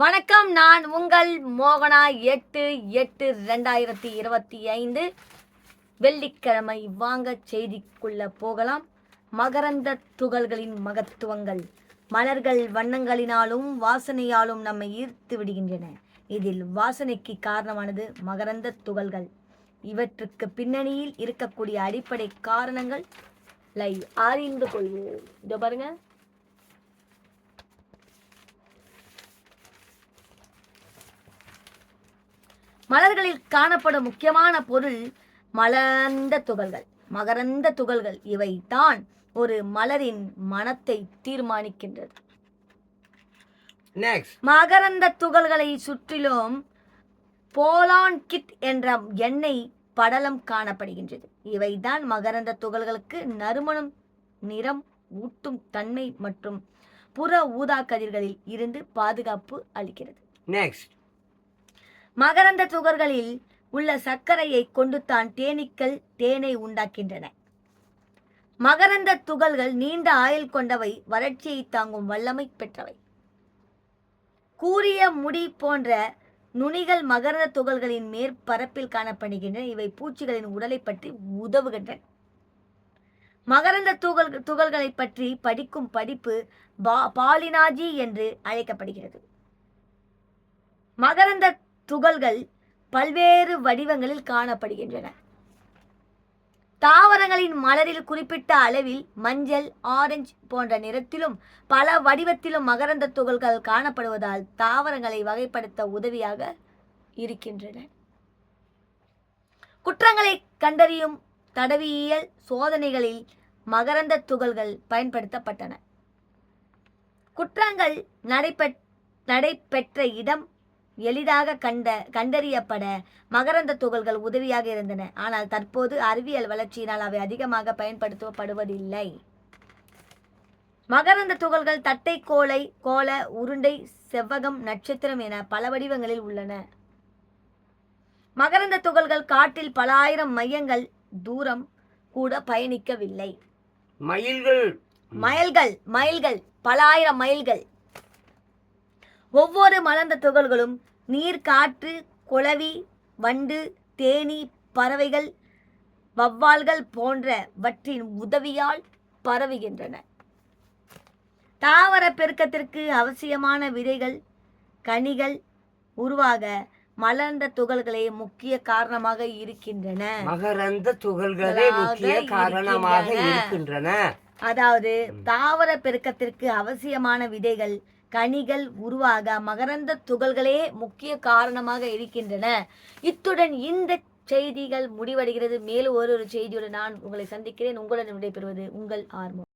வணக்கம் நான் உங்கள் மோகனா எட்டு எட்டு ரெண்டாயிரத்தி இருபத்தி ஐந்து. வெள்ளிக்கிழமை வாங்க செய்திக்குள்ள போகலாம். மகரந்த துகள்களின் மகத்துவங்கள். மலர்கள் வண்ணங்களினாலும் வாசனையாலும் நம்மை ஈர்த்து விடுகின்றன. இதில் வாசனைக்கு காரணமானது மகரந்த துகள்கள். இவற்றுக்கு பின்னணியில் இருக்கக்கூடிய அடிப்படை காரணங்கள் லை அறிந்து கொள்வோம். இதோ பாருங்கள் மலர்களில் காணப்படும் முக்கியமான பொருள் மலர்ந்த துகள்கள். மகரந்த துகள்கள். இவை தான் ஒரு மலரின் மனத்தை தீர்மானிக்கின்றது. நெக்ஸ்ட் மகரந்த துகள்களை சுற்றிலும் போலான் கிட் என்ற எண்ணெய் படலம் காணப்படுகின்றது. இவைதான் மகரந்த துகள்களுக்கு நறுமணம் நிறம் ஊட்டும் தன்மை மற்றும் புற ஊதா கதிர்களில் இருந்து பாதுகாப்பு அளிக்கிறது. நெக்ஸ்ட் மகரந்த துகள்களில் உள்ள சர்க்கரையை கொண்டு தான் தேனீக்கள் தேனை உண்டாக்கின்றன. மகரந்த துகள்கள் நீண்ட ஆயுள் கொண்டவை வறட்சியை தாங்கும் வல்லமை பெற்றவை. கூரிய முடி போன்ற நுனிகள் மகரந்த துகள்களின் மேற்பரப்பில் காணப்படுகின்றன. இவை பூச்சிகளின் உடலை பற்றி உதவுகின்றன. மகரந்த துகள் துகள்களை பற்றி படிக்கும் படிப்பு பா பாலினாஜி என்று அழைக்கப்படுகிறது. மகரந்த துகள்கள் பல்வேறு வடிவங்களில் காணப்படுகின்றன. தாவரங்களின் மலரில் குறிப்பிட்ட அளவில் மஞ்சள் ஆரஞ்சு போன்ற நிறத்திலும் பல வடிவத்திலும் மகரந்த துகள்கள் காணப்படுவதால் தாவரங்களை வகைப்படுத்த உதவியாக இருக்கின்றன. குற்றங்களை கண்டறியும் தடவியல் சோதனைகளில் மகரந்த துகள்கள் பயன்படுத்தப்பட்டன. குற்றங்கள் நடைபெற் நடைபெற்ற இடம் எளிதாக கண்ட கண்டறியப்பட மகரந்த துகள்கள் உதவியாக இருந்தன. ஆனால் தற்போது அறிவியல் வளர்ச்சியினால் அவை அதிகமாக பயன்படுத்தப்படுவதில்லை. மகரந்த துகள்கள் தட்டை கோளை கோள உருண்டை செவ்வகம் நட்சத்திரம் என பல வடிவங்களில் உள்ளன. மகரந்த துகள்கள் காற்றில் பல ஆயிரம் மையங்கள் தூரம் கூட பயணிக்கவில்லை. மயில்கள். மைல்கள் மைல்கள் பல ஆயிரம் மைல்கள் ஒவ்வொரு மலர்ந்த துகள்களும் நீர் காற்று குளவி வண்டு தேனீ பறவைகள் வவ்வால்கள் போன்றவற்றின் உதவியால் பரவுகின்றன. தாவர பெருக்கத்திற்கு அவசியமான விதைகள் கனிகள் உருவாக மலர்ந்த துகள்களே முக்கிய காரணமாக இருக்கின்றன. மகரந்த துகள்களே முக்கிய. காரணமாக இருக்கின்றன. அதாவது தாவர பெருக்கத்திற்கு அவசியமான விதைகள் கனிகள் உருவாக மகரந்த துகள்களே முக்கிய காரணமாக இருக்கின்றன. இத்துடன் இந்த செய்திகள் முடிவடைகிறது. மேலும் ஒரு ஒரு செய்தியுடன் நான் உங்களை சந்திக்கிறேன். உங்களுடன் விடைபெறுவது உங்கள் ஆர்வம்